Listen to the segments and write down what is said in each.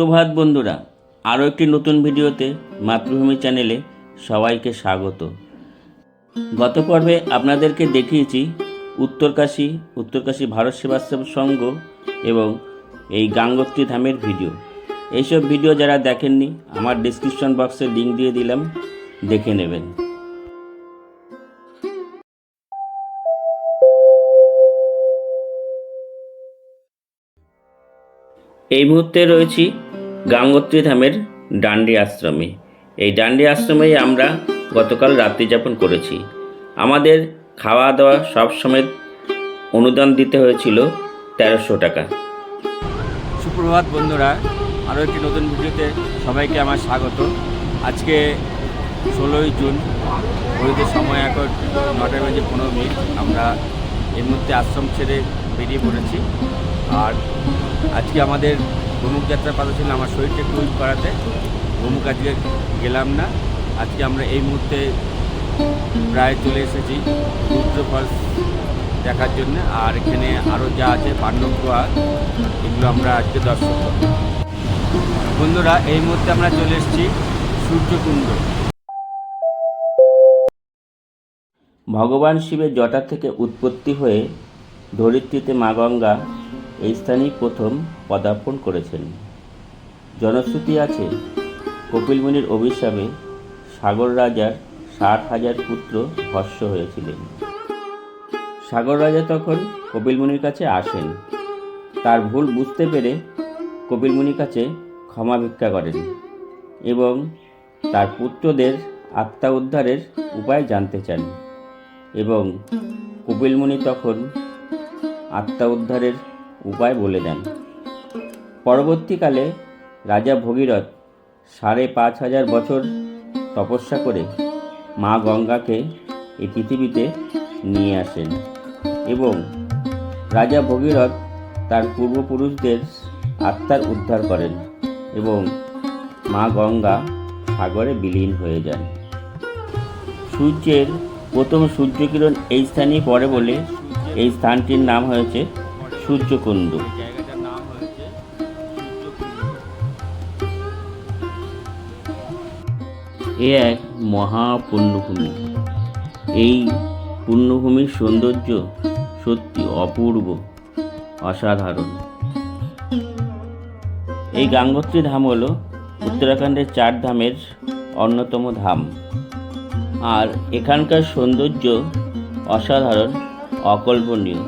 সুপ্রভাত বন্ধুরা, আরও একটি নতুন ভিডিওতে মাতৃভূমি চ্যানেলে সবাইকে স্বাগত। গত পর্বে আপনাদেরকে দেখিয়েছি উত্তরকাশী উত্তরকাশী ভারত সেবাশ্রম সংঘ এবং এই গাঙ্গোত্রী ধামের ভিডিও। এইসব ভিডিও যারা দেখেননি, আমার ডিসক্রিপশন বক্সে লিঙ্ক দিয়ে দিলাম, দেখে নেবেন। এই মুহূর্তে রয়েছি গাঙ্গোত্রী ধামের ডান্ডি আশ্রমে। এই ডান্ডি আশ্রমেই আমরা গতকাল রাত্রি যাপন করেছি। আমাদের খাওয়া দাওয়া সব সময় অনুদান দিতে হয়েছিল তেরোশো টাকা। সুপ্রভাত বন্ধুরা, আরও একটি নতুন ভিডিওতে সবাইকে আমার স্বাগত। আজকে ষোলোই জুন ঘড়িতে সময় এখন নটা বেজে পনেরো মিনিট। আমরা এই মুহূর্তে আশ্রম ছেড়ে বেরিয়ে পড়েছি। আর আজকে আমাদের গোমুখ যাত্রার কথা ছিল আমার শরীরটা একটু উইক করাতে। গোমুখ আজকে গেলাম না। আজকে আমরা এই মুহূর্তে প্রায় চলে এসেছি রুদ্র ফলস দেখার জন্য। আর এখানে আরও যা আছে, পাণ্ডব গোয়া, এগুলো আমরা আজকে দর্শন বন্ধুরা, এই মুহূর্তে আমরা চলে এসেছি সূর্যকুণ্ড। ভগবান শিবের জটা থেকে উৎপত্তি হয়ে ধরিত্রীতে মা গঙ্গা এই স্থানেই প্রথম পদার্পণ করেছেন। জনশ্রুতি আছে কপিলমুনির অভিশাপে সাগর রাজার ষাট হাজার পুত্র ভস্য হয়েছিলেন। সাগর রাজা তখন কপিলমুনির কাছে আসেন। তার ভুল বুঝতে পেরে কপিলমুনির কাছে ক্ষমা ভিক্ষা করেন এবং তার পুত্রদের আত্মা উদ্ধারের উপায় জানতে চান এবং কপিলমুনি তখন আত্মা উদ্ধারের উপায় বলে দেন। পরবর্তীকালে রাজা ভগীরথ সাড়ে পাঁচ হাজার বছর তপস্যা করে মা গঙ্গাকে এই পৃথিবীতে নিয়ে আসেন এবং রাজা ভগীরথ তার পূর্বপুরুষদের আত্মার উদ্ধার করেন এবং মা গঙ্গা সাগরে বিলীন হয়ে যান। সূর্যের প্রথম সূর্যকিরণ এই স্থানেই পড়ে বলে এই স্থানটির নাম হয়েছে সূর্যকুণ্ড। এ এক মহাপুণ্যভূমি। এই পুণ্যভূমির সৌন্দর্য সত্যি অপূর্ব অসাধারণ। এই গাঙ্গোত্রী ধাম হল উত্তরাখণ্ডের চার ধামের অন্যতম ধাম। আর এখানকার সৌন্দর্য অসাধারণ অকল্পনীয়।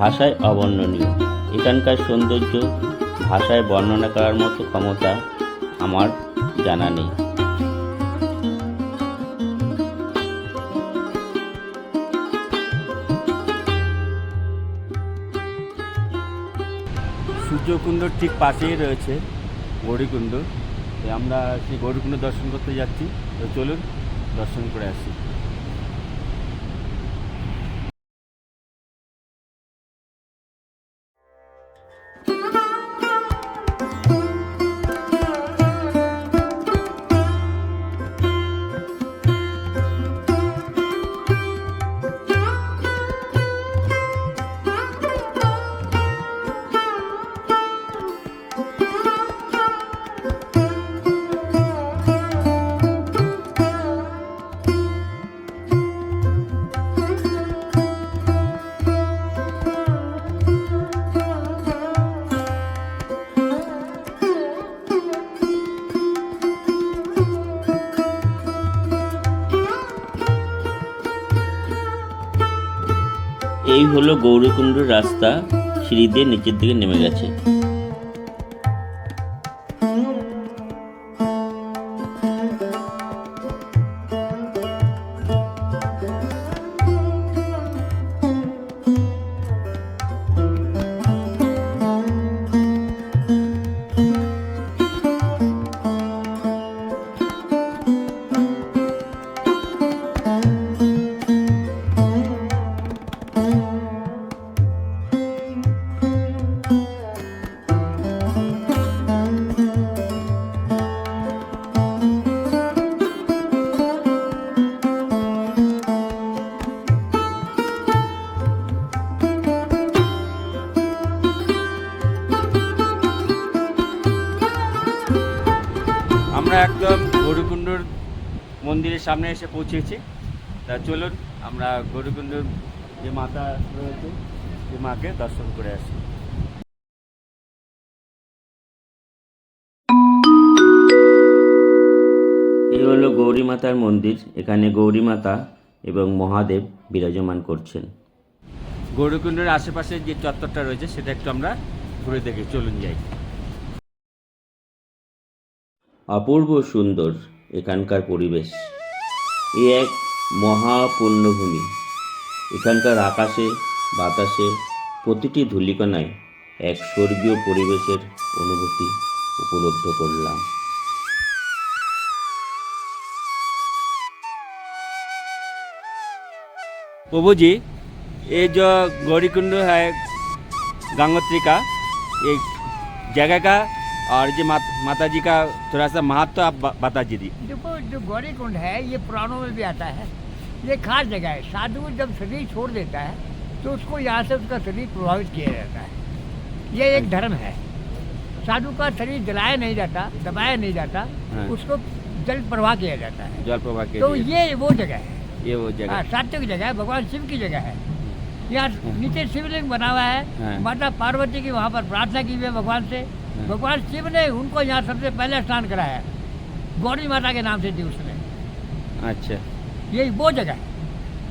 ভাষায় অবর্ণনীয়। এখানকার সৌন্দর্য ভাষায় বর্ণনা করার মতো ক্ষমতা আমার জানা নেই। সূর্যকুণ্ডর ঠিক পাশেই রয়েছে গৌরীকুণ্ড। আমরা সেই গৌরীকুণ্ড দর্শন করতে যাচ্ছি। তো চলুন দর্শন করে আসি। এই হলো গৌরীকুণ্ড রাস্তা সিঁড়ি দিয়ে নিচের দিকে নেমে গেছে। মন্দিরের সামনে এসে পৌঁছেছি। তা চলুন আমরা গৌরকুণ্ডর যে মাতা রয়েছে সে মাকে দর্শন করে আসি। এই হলো গৌরী মাতার মন্দির। এখানে গৌরী মাতা এবং মহাদেব বিরাজমান করছেন। গৌরকুণ্ডের আশেপাশে যে চত্বরটা রয়েছে সেটা একটু আমরা ঘুরে দেখি। চলুন যাই। অপূর্ব সুন্দর এখানকার পরিবেশ। এ এক মহাপুণ্যভূমি এখানকার আকাশে বাতাসে প্রতিটি ধূলিকণায় এক স্বর্গীয় পরিবেশের অনুভূতি উপলব্ধ করলাম प्रभु जी ये जो गौरी कुंड है गंगोत्री का ये जगह का और ये मात, माता जी का थोड़ा सा महत्व आप बता दीजिए देखो जो गौरी कुंड है ये पुराणों में भी आता है। ये खास जगह है। साधु जब शरीर छोड़ देता है तो उसको यहाँ से उसका शरीर प्रभावित किया जाता है। ये एक धर्म है। साधु का शरीर जलाया नहीं जाता दबाया नहीं जाता हाँ। उसको जल प्रवाह किया जाता है। जल प्रभा के तो ये वो जगह है। ये वो हाँ, जगह सात्विक जगह है भगवान शिव की जगह है। यहाँ नीचे शिवलिंग बना हुआ हाँ। है। माता पार्वती की वहाँ पर प्रार्थना की हुई है भगवान से। हाँ। भगवान शिव ने उनको यहाँ सबसे पहले स्नान कराया गौरी माता के नाम से थी उसने अच्छा यही वो जगह है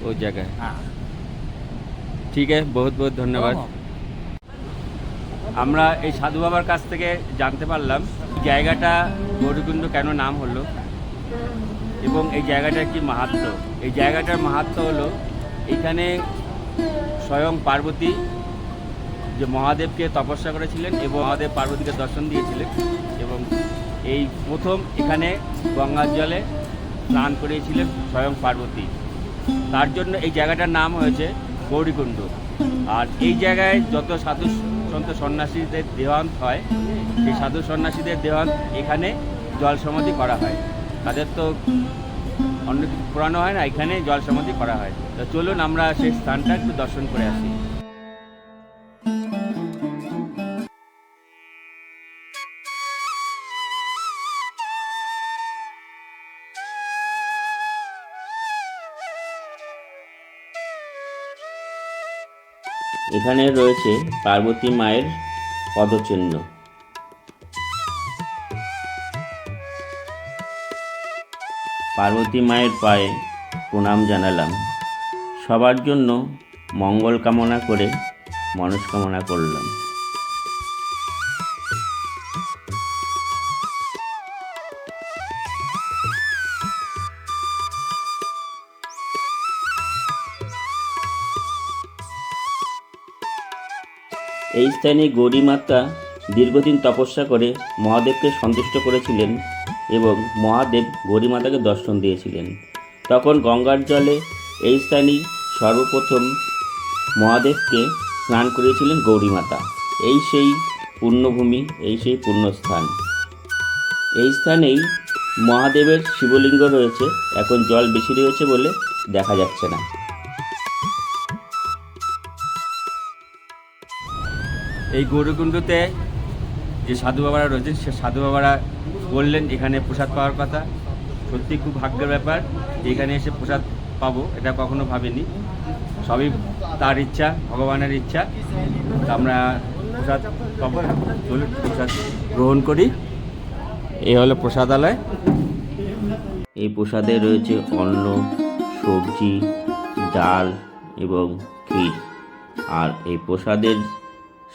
वो जगह है हाँ ঠিক আছে বহুত বহুত ধন্যবাদ আমরা এই সাধু বাবার কাছ থেকে জানতে পারলাম এই জায়গাটা গৌরীকুণ্ড কেন নাম হলো এবং এই জায়গাটার কি মাহাত্ম এই জায়গাটার মাহাত্ম হলো এখানে স্বয়ং পার্বতী যে মহাদেবকে তপস্যা করেছিলেন এবং মহাদেব পার্বতীকে দর্শন দিয়েছিলেন এবং এই প্রথম এখানে গঙ্গার জলে স্নান করিয়েছিলেন স্বয়ং পার্বতী। তার জন্য এই জায়গাটার নাম হয়েছে গৌরীকুণ্ড। আর এই জায়গায় যত সাধু সন্ত সন্ন্যাসীদের দেহান্ত হয়, সেই সাধু সন্ন্যাসীদের দেহান্ত এখানে জল সমাধি করা হয়। তাদের তো অন্য কিছু পুরানো হয় না, এখানে জল সমাধি করা হয়। তো চলুন আমরা সেই স্থানটা একটু দর্শন করে আসি। এখানে রয়েছে পার্বতী মায়ের পদচিহ্ন। পার্বতী মায়ের পায়ে প্রণাম জানালাম। সবার জন্য মঙ্গল কামনা করে মনস্কামনা করলাম। এই স্থানে গৌরীমাতা দীর্ঘদিন তপস্যা করে মহাদেবকে সন্তুষ্ট করেছিলেন এবং মহাদেব গৌরীমাতাকে দর্শন দিয়েছিলেন। তখন গঙ্গার জলে এই স্থানেই সর্বপ্রথম মহাদেবকে স্নান করিয়েছিলেন গৌরীমাতা এই সেই পুণ্যভূমি এই সেই পুণ্যস্থান এই স্থানেই মহাদেবের শিবলিঙ্গ রয়েছে। এখন জল বেশি রয়েছে বলে দেখা যাচ্ছে না। এই গৌরকুণ্ডতে যে সাধু বাবারা রয়েছেন, সে সাধু বাবারা বললেন, এখানে প্রসাদ পাওয়ার কথা। সত্যি খুব ভাগ্যের ব্যাপার। এখানে এসে প্রসাদ পাবো, এটা কখনো ভাবিনি। সবই তার ইচ্ছা, ভগবানের ইচ্ছা। আমরা প্রসাদ পাবো প্রসাদ গ্রহণ করি। এই হলো প্রসাদালয়। এই প্রসাদে রয়েছে অন্ন, সবজি, ডাল এবং ক্ষীর। আর এই প্রসাদের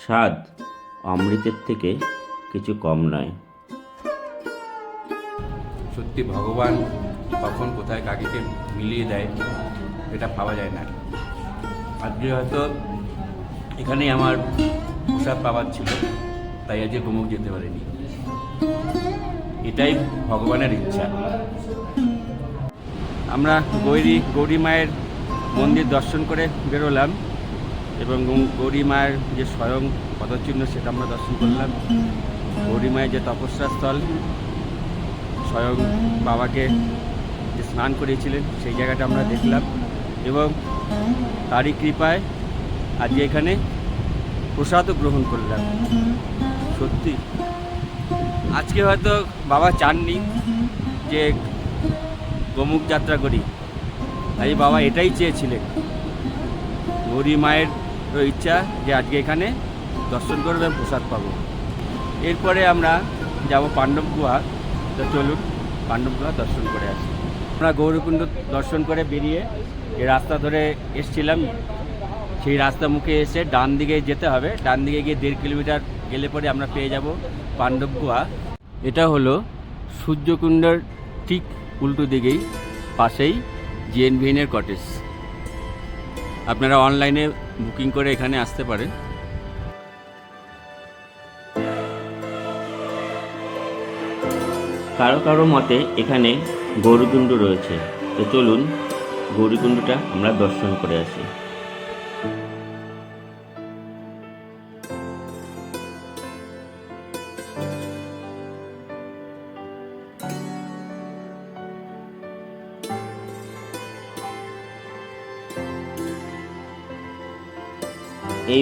স্বাদ অমৃতের থেকে কিছু কম নয়। সত্যি ভগবান কখন কোথায় কাকে মিলিয়ে দেয়, এটা পাওয়া যায় না। আজকে হয়তো এখানেই আমার প্রসাদ পাওয়ার ছিল, তাই আজকে গোমুখ যেতে পারিনি। এটাই ভগবানের ইচ্ছা। আমরা গৌরী গৌরী মায়ের মন্দির দর্শন করে বেরোলাম। এবং গৌরী মায়ের যে স্বয়ং পদচিহ্ন সেটা আমরা দর্শন করলাম। গৌরী মায়ের যে তপস্যা স্থল স্বয়ং বাবাকে যে স্নান করিয়েছিলেন, সেই জায়গাটা আমরা দেখলাম এবং তারই কৃপায় আজকে এখানে প্রসাদও গ্রহণ করলাম। সত্যি। আজকে হয়তো বাবা চাননি যে গোমুখ যাত্রা করি, তাই বাবা এটাই চেয়েছিলেন। গৌরী মায়ের ইচ্ছা যে আজকে এখানে দর্শন করবে এবং প্রসাদ পাবো। এরপরে আমরা যাব পাণ্ডব গুহা। তো চলুন পাণ্ডব গুহা দর্শন করে আসি। আমরা গৌরকুণ্ড দর্শন করে বেরিয়ে এই রাস্তা ধরে এসছিলাম, সেই রাস্তা মুখে এসে ডান দিকে যেতে হবে। ডান দিকে গিয়ে দেড় কিলোমিটার গেলে পরে আমরা পেয়ে যাব পাণ্ডব গুহা। এটা হলো সূর্যকুণ্ডের ঠিক উল্টো দিকেই, পাশেই জিএনভিএনের কটেজ আপনারা অনলাইনে বুকিং করে এখানে আসতে পারেন কারও কারও মতে এখানে গৌরকুণ্ড রয়েছে। তো চলুন গৌরীকুণ্ডটা আমরা দর্শন করে আসি।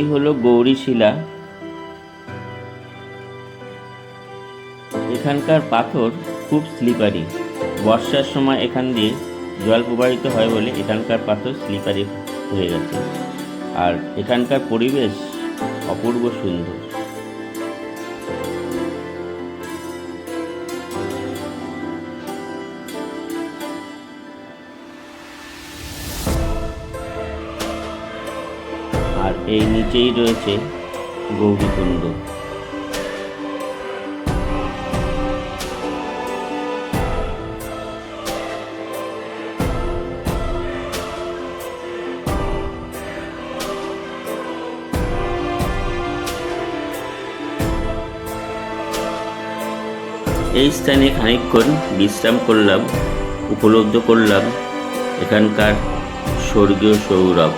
এই হলো গৌরীশিলা এখানকার পাথর খুব স্লিপারি বর্ষার সময় এখান দিয়ে জল প্রবাহিত হয় বলে এখানকার পাথর স্লিপারি হয়ে গেছে। আর এখানকার পরিবেশ অপূর্ব সুন্দর। নিচেই রয়েছে গৌরীকুণ্ড। এই স্থানে খানিকক্ষণ বিশ্রাম করলাম উপলব্ধ করলাম এখানকার স্বর্গীয় সৌরভ।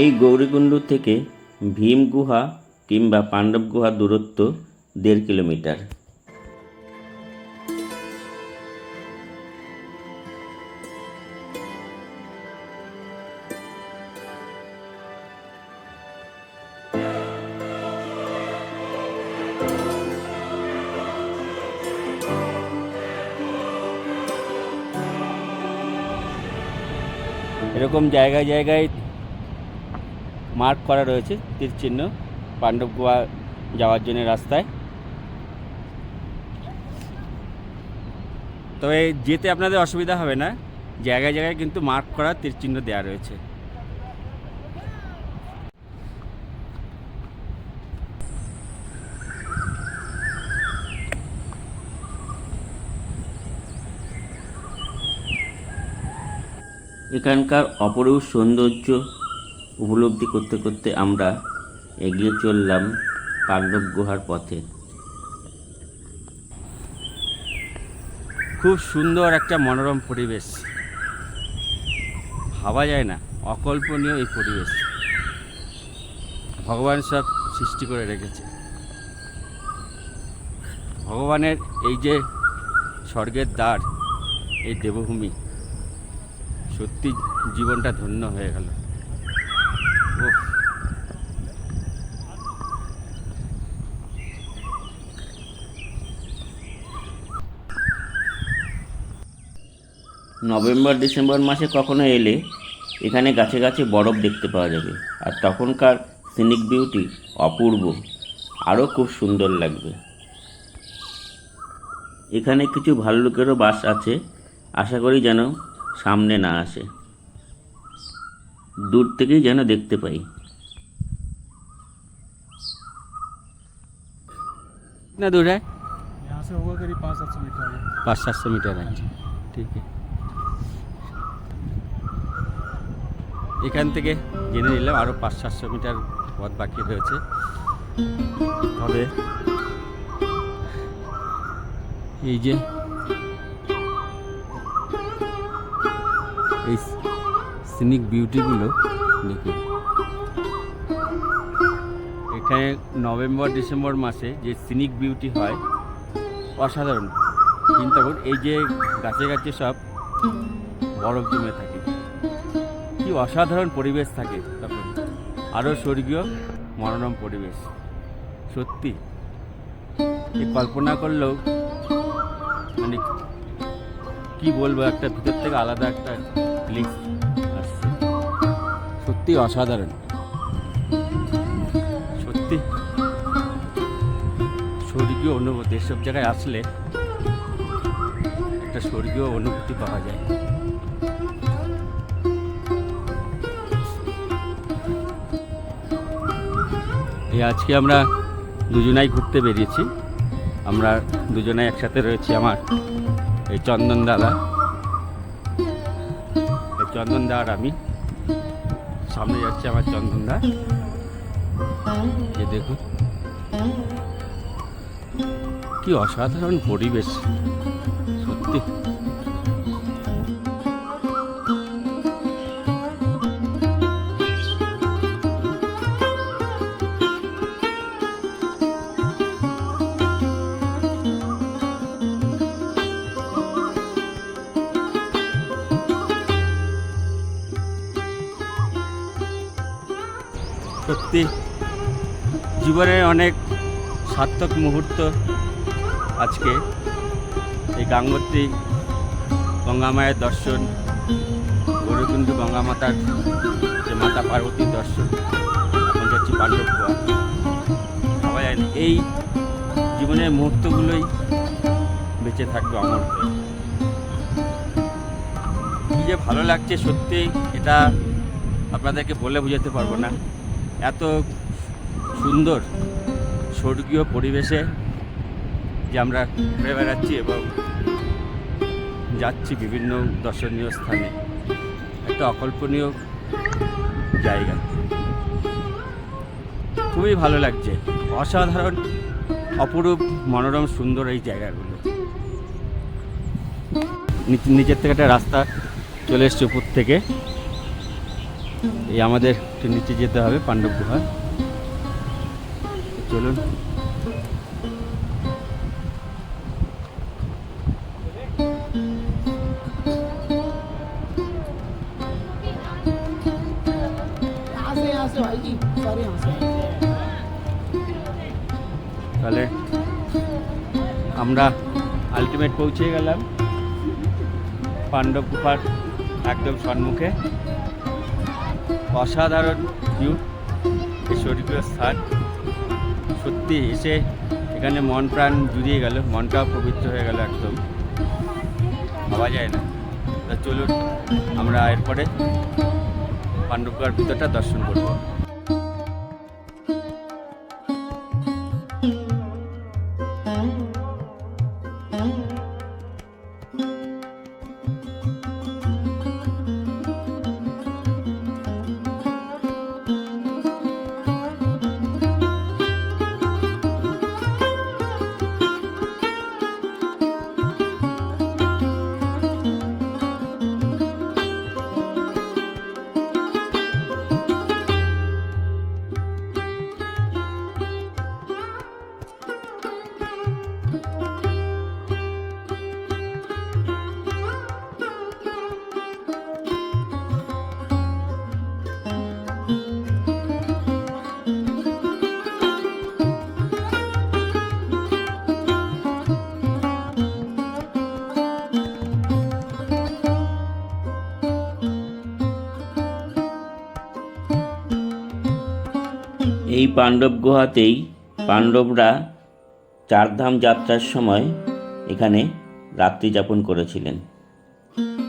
এই গৌরীকুণ্ড থেকে ভীম গুহা কিংবা পাণ্ডব গুহা দূরত্ব দেড় কিলোমিটার। এরকম জায়গায় জায়গায় মার্ক করা রয়েছে তীর চিহ্ন পাণ্ডব গোয়া যাওয়ার জন্য রাস্তায়। তবে যেতে আপনাদের অসুবিধা হবে না, জায়গায় জায়গায় কিন্তু মার্ক করা তীর চিহ্ন দেওয়া রয়েছে। এখানকার অপরূপ সৌন্দর্য উপলব্ধি করতে করতে আমরা এগিয়ে চললাম পাণ্ডব গুহার পথে। খুব সুন্দর একটা মনোরম পরিবেশ। ভাবা যায় না, অকল্পনীয় এই পরিবেশ। ভগবান সব সৃষ্টি করে রেখেছে। ভগবানের এই যে স্বর্গের দ্বার, এই দেবভূমি, সত্যি জীবনটা ধন্য হয়ে গেল। নভেম্বর, ডিসেম্বর মাসে কখনো এলে এখানে গাছে গাছে বরফ দেখতে পাওয়া যাবে। আর তখনকার সিনিক বিউটি অপূর্ব। আরও খুব সুন্দর লাগবে। এখানে কিছু ভাল্লুকেরও বাস আছে। আশা করি যেন সামনে না আসে। দূর থেকেই যেন দেখতে পাই না দূর है यहाँ से होगा करीब पाँच सात सौ मीटर आगे पाँच सात सौ मीटर है ঠিক আছে এখান থেকে জেনে নিলাম আরও পাঁচ সাতশো মিটার পথ বাকি রয়েছে তবে এই যে এই সিনিক বিউটিগুলো দেখুন। এখানে নভেম্বর, ডিসেম্বর মাসে যে সিনিক বিউটি হয়, অসাধারণ। চিন্তা করুন এই যে গাছে গাছে সব বরফ জমে থাকে। কি অসাধারণ পরিবেশ থাকে তখন। আরও স্বর্গীয় মনোরম পরিবেশ। সত্যি। এ কল্পনা করলেও মানে কি বলব, একটা ভিতর থেকে আলাদা একটা ফিলিংস সত্যি অসাধারণ। সত্যি? স্বর্গীয় অনুভূতি, এসব জায়গায় আসলে একটা স্বর্গীয় অনুভূতি পাওয়া যায়। এই আজকে আমরা দুজনাই ঘুরতে বেরিয়েছি। আমরা দুজনাই একসাথে রয়েছি আমার, এই চন্দন দাদা, এই চন্দন দা আর আমি। সামনে যাচ্ছে আমার চন্দন দা। এই দেখুন। কি অসাধারণ পরিবেশ। সত্যি জীবনের অনেক সার্থক মুহূর্ত আজকে। এই গাঙ্গোত্রী গঙ্গা মায়ের দর্শন গৌরকুণ্ড গঙ্গা মাতার যে মাতা পার্বতীর দর্শন, এখন যাচ্ছি পাণ্ডব গোয়া ভাবা যায় এই জীবনের মুহূর্তগুলোই বেঁচে থাকবে অমর কী যে ভালো লাগছে সত্যি, এটা আপনাদেরকে বলে বোঝাতে পারব না। এত সুন্দর স্বর্গীয় পরিবেশে যে আমরা ঘুরে বেড়াচ্ছি এবং যাচ্ছি বিভিন্ন দর্শনীয় স্থানে। একটা অকল্পনীয় জায়গা। খুবই ভালো লাগছে। অসাধারণ, অপরূপ, মনোরম, সুন্দর এই জায়গাগুলো। নিচ- নিচের থেকে একটা রাস্তা চলে এসছে উপর থেকে। এই আমাদের একটু নিচে যেতে হবে, পাণ্ডব গুহা। চলুন। তাহলে আমরা আলটিমেট পৌঁছে গেলাম। পাণ্ডব গুহার একদম সম্মুখে। অসাধারণ ভিউ স্বর্গীয় স্থান। সত্যি এসে এখানে মন প্রাণ জুড়িয়ে গেল, মনটাও পবিত্র হয়ে গেল একদম। ভাবা যায় না। তা চলুন, আমরা এরপরে পাণ্ডবগড় গুহার ভিতরটা দর্শন করব। পাণ্ডব গুহাতেই পাণ্ডবরা চারধাম যাত্রার সময় এখানে রাত্রি যাপন করেছিলেন।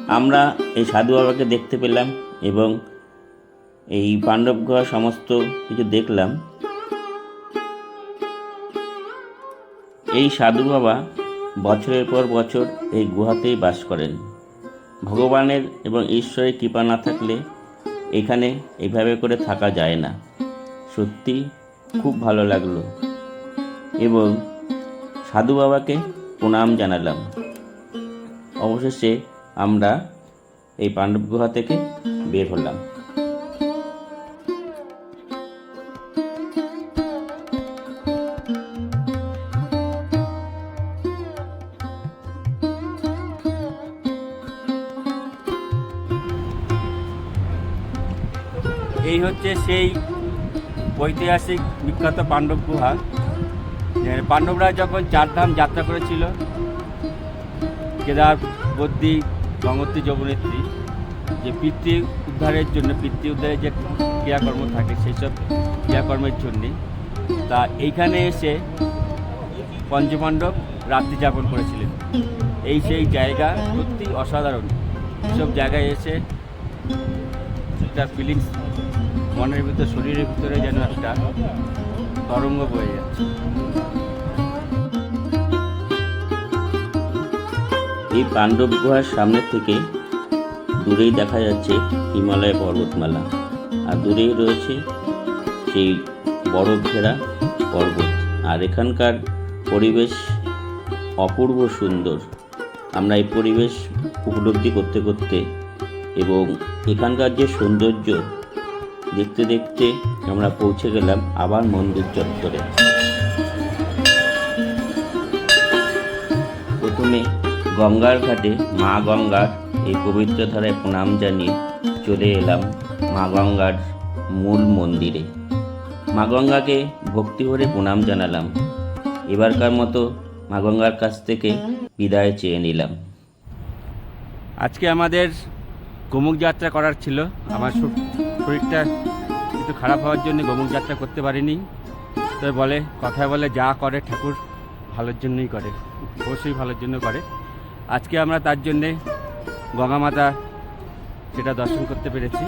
আমরা এই সাধু বাবাকে দেখতে পেলাম এবং এই পাণ্ডব গুহা সমস্ত কিছু দেখলাম। এই সাধু বাবা বছরের পর বছর এই গুহাতেই বাস করেন। ভগবানের এবং ঈশ্বরের কৃপা না থাকলে এখানে এইভাবে করে থাকা যায় না। সত্যি খুব ভালো লাগল। এবং সাধু বাবাকে প্রণাম জানালাম। অবশেষে আমরা এই পাণ্ডব গুহা থেকে বের হলাম। এই হচ্ছে সেই ঐতিহাসিক বিখ্যাত পাণ্ডব গুহা। পাণ্ডবরা যখন চারধাম যাত্রা করেছিল, কেদার, বদ্রী, গঙ্গোত্রী, যমুনেত্রী, যে পিতৃ উদ্ধারের জন্য, পিতৃ উদ্ধারের যে ক্রিয়াকর্ম থাকে সেই সব ক্রিয়াকর্মের জন্যে, তা এইখানে এসে পঞ্চপাণ্ডব রাত্রি যাপন করেছিলেন। এই সেই জায়গা সত্যি অসাধারণ। এসব জায়গায় এসে একটা ফিলিংস মনের ভিতরে, শরীরের ভিতরে যেন একটা তরঙ্গ বয়ে যাচ্ছে। এই পাণ্ডব গুহার সামনে থেকে দূরেই দেখা যাচ্ছে হিমালয় পর্বতমালা। আর দূরেই রয়েছে সেই বরফ ঘেরা পর্বত। আর এখানকার পরিবেশ অপূর্ব সুন্দর। আমরা এই পরিবেশ উপলব্ধি করতে করতে এবং এখানকার যে সৌন্দর্য দেখতে দেখতে আমরা পৌঁছে গেলাম আবার মন্দির চত্বরে। প্রথমে গঙ্গার ঘাটে মা গঙ্গার এই পবিত্র ধারায় প্রণাম জানিয়ে চলে এলাম মা গঙ্গার মূল মন্দিরে। মা গঙ্গাকে ভক্তি ভরে প্রণাম জানালাম। এবারকার মতো মা গঙ্গার কাছ থেকে বিদায় চেয়ে নিলাম। আজকে আমাদের গোমুখ যাত্রা করার ছিল। আমার শরীরটা একটু খারাপ হওয়ার জন্য গোমুখ যাত্রা করতে পারিনি। তো বলে, কথায় বলে, যা করে ঠাকুর, ভালোর জন্যই করে। অবশ্যই ভালোর জন্য করে। আজকে আমরা তার জন্যে গঙ্গা মাতা সেটা দর্শন করতে পেরেছি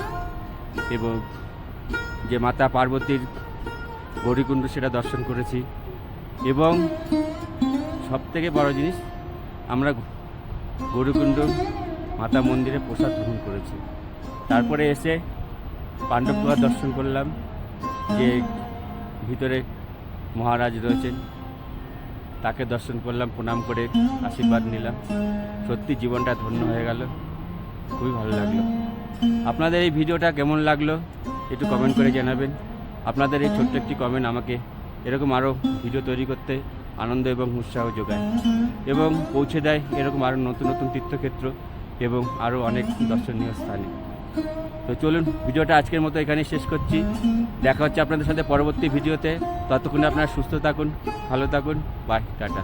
এবং যে মাতা পার্বতীর গৌরীকুণ্ড সেটা দর্শন করেছি। এবং সবথেকে বড় জিনিস, আমরা গৌরীকুণ্ড মাতা মন্দিরে প্রসাদ গ্রহণ করেছি। তারপরে এসে পাণ্ডবগুহা দর্শন করলাম, যে ভিতরে মহারাজ রয়েছেন, তাকে দর্শন করলাম, প্রণাম করে আশীর্বাদ নিলাম। সত্যি জীবনটা ধন্য হয়ে গেল, খুবই ভালো লাগল। আপনাদের এই ভিডিওটা কেমন লাগল, একটু কমেন্ট করে জানাবেন। আপনাদের এই ছোট্ট একটি কমেন্ট আমাকে এরকম আরও ভিডিও তৈরি করতে আনন্দ এবং উৎসাহ যোগায় এবং পৌঁছে দেয় এরকম আরও নতুন নতুন তীর্থক্ষেত্র এবং আরও অনেক দর্শনীয় স্থানে। তো চলুন ভিডিওটা আজকের মতো এখানেই শেষ করছি। দেখা হচ্ছে আপনাদের সাথে পরবর্তী ভিডিওতে। ততক্ষণে আপনারা সুস্থ থাকুন, ভালো থাকুন। Bye, tata.